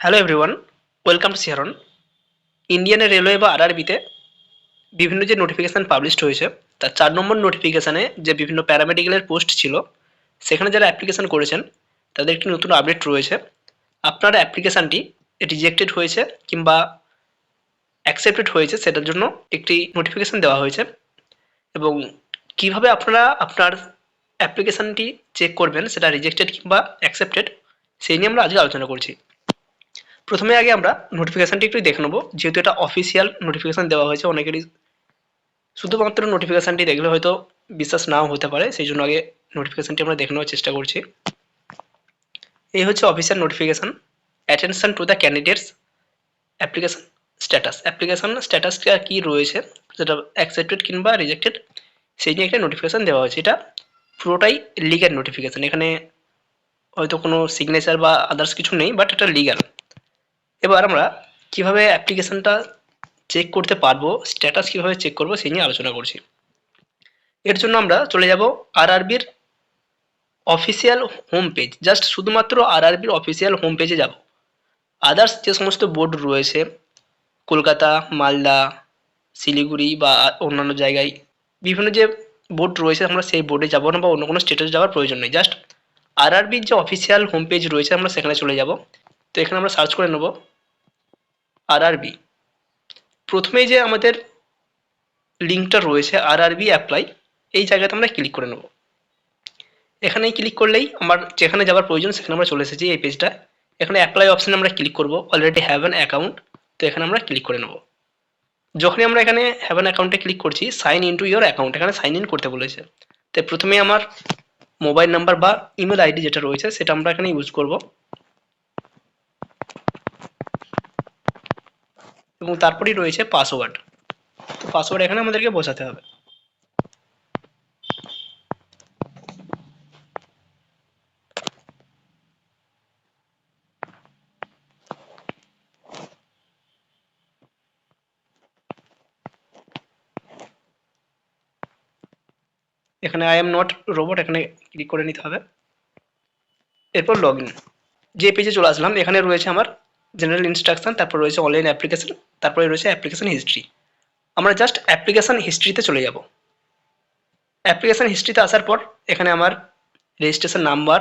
Hello everyone welcome to সিহারন Indian railway বা আরআরবিতে বিভিন্ন যে নোটিফিকেশান পাবলিশড হয়েছে, তার চার নম্বর নোটিফিকেশানে যে বিভিন্ন প্যারামেডিক্যালের পোস্ট ছিল, সেখানে যারা অ্যাপ্লিকেশান করেছেন, তাদের একটি নতুন আপডেট রয়েছে। আপনার অ্যাপ্লিকেশানটি রিজেক্টেড হয়েছে কিংবা অ্যাকসেপ্টেড হয়েছে, সেটার জন্য একটি নোটিফিকেশান দেওয়া হয়েছে। এবং কীভাবে আপনারা আপনার অ্যাপ্লিকেশানটি চেক করবেন, সেটা রিজেক্টেড কিংবা অ্যাকসেপ্টেড সেই নিয়ে আমরা আজকে আলোচনা করছি। প্রথমে আগে আমরা নোটিফিকেশানটি একটু দেখে নেব। যেহেতু এটা অফিসিয়াল নোটিফিকেশান দেওয়া হয়েছে, অনেকেরই শুধুমাত্র নোটিফিকেশানটি দেখলে হয়তো বিশ্বাস নাও হতে পারে, সেই জন্য আগে নোটিফিকেশানটি আমরা দেখে নেওয়ার চেষ্টা করছি। এই হচ্ছে official notification attention to the candidates application status application স্ট্যাটাসটা কী রয়েছে যেটা অ্যাকসেপ্টেড কিংবা রিজেক্টেড সেই নিয়ে একটা নোটিফিকেশান দেওয়া হয়েছে। এটা পুরোটাই লিগ্যাল নোটিফিকেশান এখানে হয়তো কোনো সিগনেচার বা আদার্স কিছু নেই বাট এটা লিগ্যাল এবার আমরা কীভাবে অ্যাপ্লিকেশনটা চেক করতে পারব স্ট্যাটাস কীভাবে চেক করব সেই নিয়ে আলোচনা করছি। এর জন্য আমরা চলে যাব আরআরবির অফিসিয়াল হোম পেজ জাস্ট শুধুমাত্র আরআরবির অফিসিয়াল হোম পেজে যাব। আদার্স যে সমস্ত বোর্ড রয়েছে, কলকাতা, মালদা, শিলিগুড়ি বা অন্যান্য জায়গায় বিভিন্ন যে বোর্ড রয়েছে আমরা সেই বোর্ডে যাব না বা অন্য কোনো স্টেটাসে যাওয়ার প্রয়োজন নেই। জাস্ট আরআরবির যে অফিসিয়াল হোম পেজ রয়েছে আমরা সেখানে চলে যাব। তো এখানে আমরা সার্চ করে নেব আরআরবি প্রথমেই যে আমাদের লিঙ্কটা রয়েছে আরআরবি অ্যাপ্লাই এই জায়গাতে আমরা ক্লিক করে নেব। এখানে ক্লিক করলেই আমার যেখানে যাওয়ার প্রয়োজন সেখানে আমরা চলে এসেছি এই পেজটা এখানে অ্যাপ্লাই অপশানে আমরা ক্লিক করব অলরেডি হ্যাভ অ্যান অ্যাকাউন্ট তো এখানে আমরা ক্লিক করে নেব। যখনই আমরা এখানে হ্যাভ অ্যান অ্যাকাউন্টে ক্লিক করছি sign in to your account এখানে সাইন ইন করতে বলেছে। তো প্রথমে আমার মোবাইল নাম্বার বা ইমেল আইডি যেটা রয়েছে, সেটা আমরা এখানে ইউজ করব। এবং তারপরেই রয়েছে পাসওয়ার্ড তো পাসওয়ার্ড এখানে আমাদেরকে বসাতে হবে। এখানে আই এম নট রোবট এখানে ক্লিক করে নিতে হবে। এরপর লগ ইন যে পেজে চলে আসলাম, এখানে রয়েছে আমার জেনারেল ইনস্ট্রাকশন তারপর রয়েছে অনলাইন অ্যাপ্লিকেশন তারপরে রয়েছে অ্যাপ্লিকেশন হিস্ট্রি আমরা জাস্ট অ্যাপ্লিকেশন হিস্ট্রিতে চলে যাব। অ্যাপ্লিকেশন হিস্ট্রিতে আসার পর, এখানে আমার রেজিস্ট্রেশন নাম্বার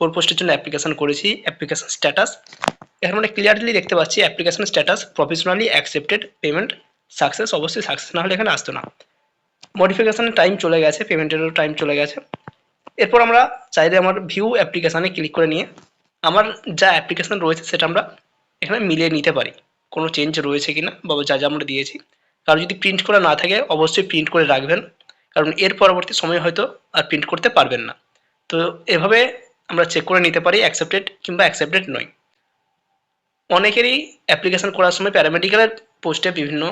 কোর পোস্টের জন্য অ্যাপ্লিকেশন করেছি অ্যাপ্লিকেশন স্ট্যাটাস এখানে আমরা ক্লিয়ারলি দেখতে পাচ্ছি application status professionally accepted payment success অবশ্যই সাকসেস না হলে এখানে আসতো না। মডিফিকেশানের টাইম চলে গেছে পেমেন্টেরও টাইম চলে গেছে। এরপর আমরা চাইলে আমার ভিউ অ্যাপ্লিকেশানে ক্লিক করে নিয়ে, আমার যা অ্যাপ্লিকেশান রয়েছে সেটা আমরা এখানে মিলিয়ে নিতে পারি। কোনো চেঞ্জ রয়েছে কি না বা যা যা আমরা দিয়েছি। কারণ যদি প্রিন্ট করা না থাকে, অবশ্যই প্রিন্ট করে রাখবেন। কারণ এর পরবর্তী সময় হয়তো আর প্রিন্ট করতে পারবেন না। তো এভাবে আমরা চেক করে নিতে পারি অ্যাকসেপ্টেড কিংবা অ্যাকসেপ্টেড নয় অনেকেরই অ্যাপ্লিকেশান করার সময় প্যারামেডিক্যালের পোস্টে বিভিন্ন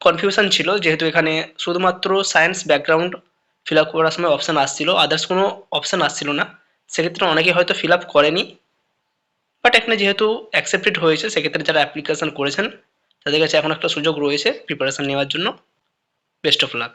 কনফিউশন ছিল। যেহেতু এখানে শুধুমাত্র সায়েন্স ব্যাকগ্রাউন্ড ফিল আপ করার সময় অপশান আসছিল। আদার্স কোনো অপশান আসছিল না। সেক্ষেত্রে অনেকে হয়তো ফিল আপ করেনি। বাট এখানে যেহেতু অ্যাকসেপ্টেড হয়েছে, সেক্ষেত্রে যারা অ্যাপ্লিকেশান করেছেন, তাদের কাছে এখন একটা সুযোগ রয়েছে প্রিপারেশান নেওয়ার জন্য। Best of luck